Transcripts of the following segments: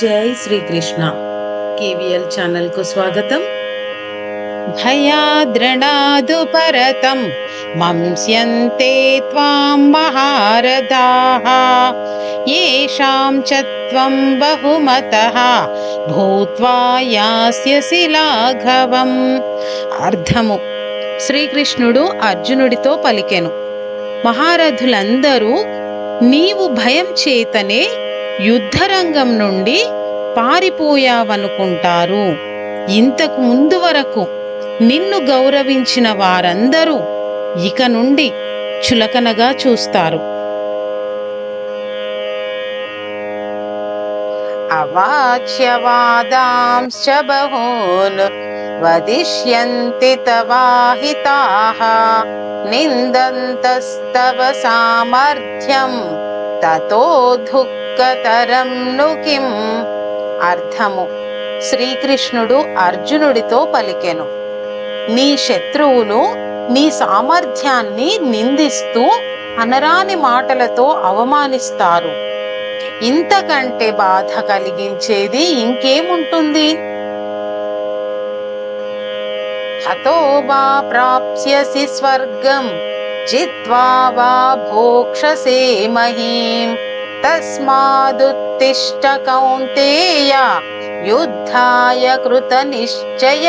జై శ్రీకృష్ణ కేవీఎల్ ఛానల్కు స్వాగతం భయాద్రణాదు పరతం మంస్యంతే త్వాం మహారథాః येषां च त्वं बहुमतः భూత్వా యాస్యసి లాఘవం అర్థము శ్రీకృష్ణుడు అర్జునుడితో పలికెను మహారథులందరూ నీవు భయం చేతనే యుద్ధరంగం నుండి పారిపోయావనుకుంటారు. ఇంతకు ముందు వరకు నిన్ను గౌరవించిన వారందరూ ఇక నుండి చులకనగా చూస్తారు. అవాచ్యవాదాంశ్చ బహూన్ వదిష్యంతి తవాహితాః నిందంతస్తవ సామర్థ్యం తతో దుఃఖ ను కిం? అర్థము. శ్రీకృష్ణుడు అర్జునుడితో పలికెను. నీ శత్రువులు నీ సామర్థ్యాన్ని నిందిస్తూ అనరాని మాటలతో అవమానిస్తారు. ఇంతకంటే బాధ కలిగించేది ఇంకేముంటుంది? హతో వా ప్రాప్స్యసి స్వర్గం జిత్వా వా భోక్షసే మహీం. తస్మాదుత్తిష్ట కౌంతేయ యుద్ధాయ కృత నిశ్చయ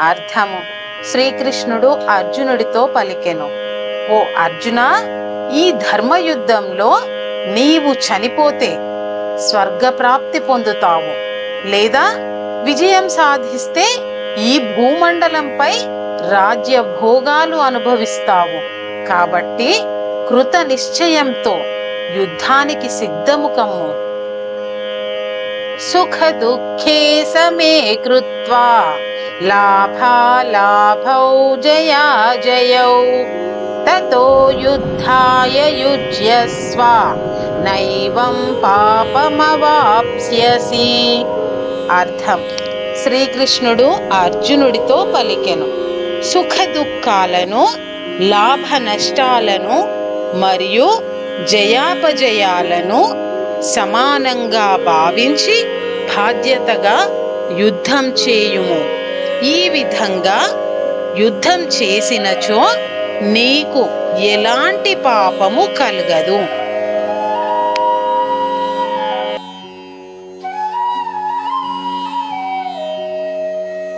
అర్థము శ్రీకృష్ణుడు అర్జునుడితో పలికెను. ఓ అర్జున ఈ ధర్మయుద్ధంలో నీవు చనిపోతే స్వర్గప్రాప్తి పొందుతావు. లేదా విజయం సాధిస్తే ఈ భూమండలంపై రాజ్య భోగాలు అనుభవిస్తావు. కాబట్టి కృత నిశ్చయంతో యుద్ధానికి సిద్ధము కమ్ము సుఖ దుఃఖే సమే కృత్వా. లాభాలాభౌ జయా జయౌ. తతో యుద్ధాయ యుజ్యస్వ. నైవం పాపమవాప్స్యసి. అర్థం. శ్రీకృష్ణుడు అర్జునుడితో పలికెను. సుఖ దుఃఖాలను లాభ నష్టాలను మరియు జయాపజయాలను సమానంగా భావించి బాధ్యతగా యుద్ధం చేయుము. ఈ విధంగా యుద్ధం చేసినచో నీకు ఎలాంటి పాపము కలగదు.